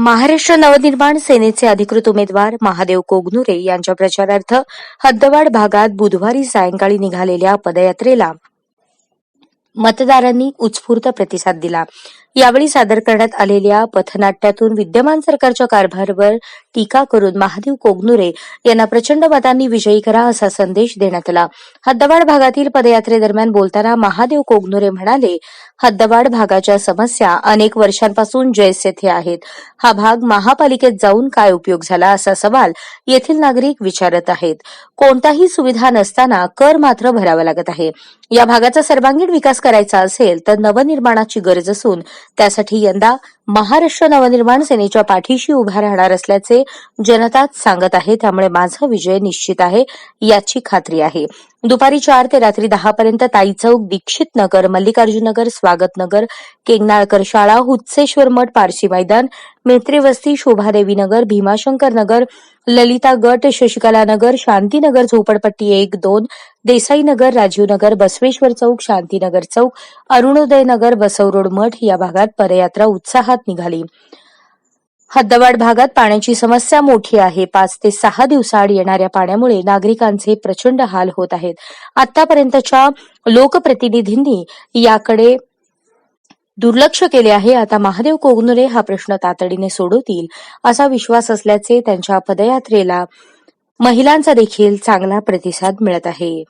महाराष्ट्र नवनिर्माण सेनेचे अधिकृत उमेदवार महादेव कोगनुरे यांच्या प्रचारार्थ हद्दवाड भागात बुधवारी सायंकाळी निघालेल्या पदयात्रेला मतदारांनी उत्स्फूर्त प्रतिसाद दिला. यावेळी सादर करण्यात आलेल्या पथनाट्यातून विद्यमान सरकारच्या कारभारवर टीका करून महादेव कोगनुरे यांना प्रचंड मतांनी विजयी करा असा संदेश देण्यात आला. हद्दवाड भागातील पदयात्रेदरम्यान बोलताना महादेव कोगनुरे म्हणाले हद्दवाड भागाच्या समस्या अनेक वर्षांपासून जैस येथे आहेत. हा भाग महापालिकेत जाऊन काय उपयोग झाला असा सवाल येथील नागरिक विचारत आहेत. कोणताही सुविधा नसताना कर मात्र भरावा लागत आहे. या भागाचा सर्वांगीण विकास करायचा असेल तर नवनिर्माणाची गरज असून त्यासाठी यंदा महाराष्ट्र नवनिर्माण सेनेच्या पाठीशी उभा राहणार असल्याचे जनताच सांगत आहे. त्यामुळे माझा विजय निश्चित आहे याची खात्री आहे. दुपारी चार ते रात्री दहा पर्यंत ताई चौक दीक्षित नगर मल्लिकार्जुन नगर स्वागत नगर केंगनाळकर शाळा हुत्सेश्वर मठ पारशी मैदान मेत्री वस्ती शोभादेवी नगर भीमाशंकर नगर ललिता गट शशिकला नगर शांतीनगर झोपडपट्टी एक दोन देसाई नगर बसवेश्वर चौक शांतीनगर चौक अरुणोदयनगर बसवरोड मठ या भागात पदयात्रा उत्साहात निघाली. हद्दवाड भागात पाण्याची समस्या मोठी आहे. पाच ते सहा दिवसाआड येणाऱ्या पाण्यामुळे नागरिकांचे प्रचंड हाल होत आहेत. आतापर्यंतच्या लोकप्रतिनिधींनी याकडे दुर्लक्ष केले आहे. आता महादेव कोगनुरे हा प्रश्न तातडीने सोडवतील असा विश्वास असल्याचे त्यांच्या पदयात्रेला महिलांचा देखील चांगला प्रतिसाद मिळत आहे.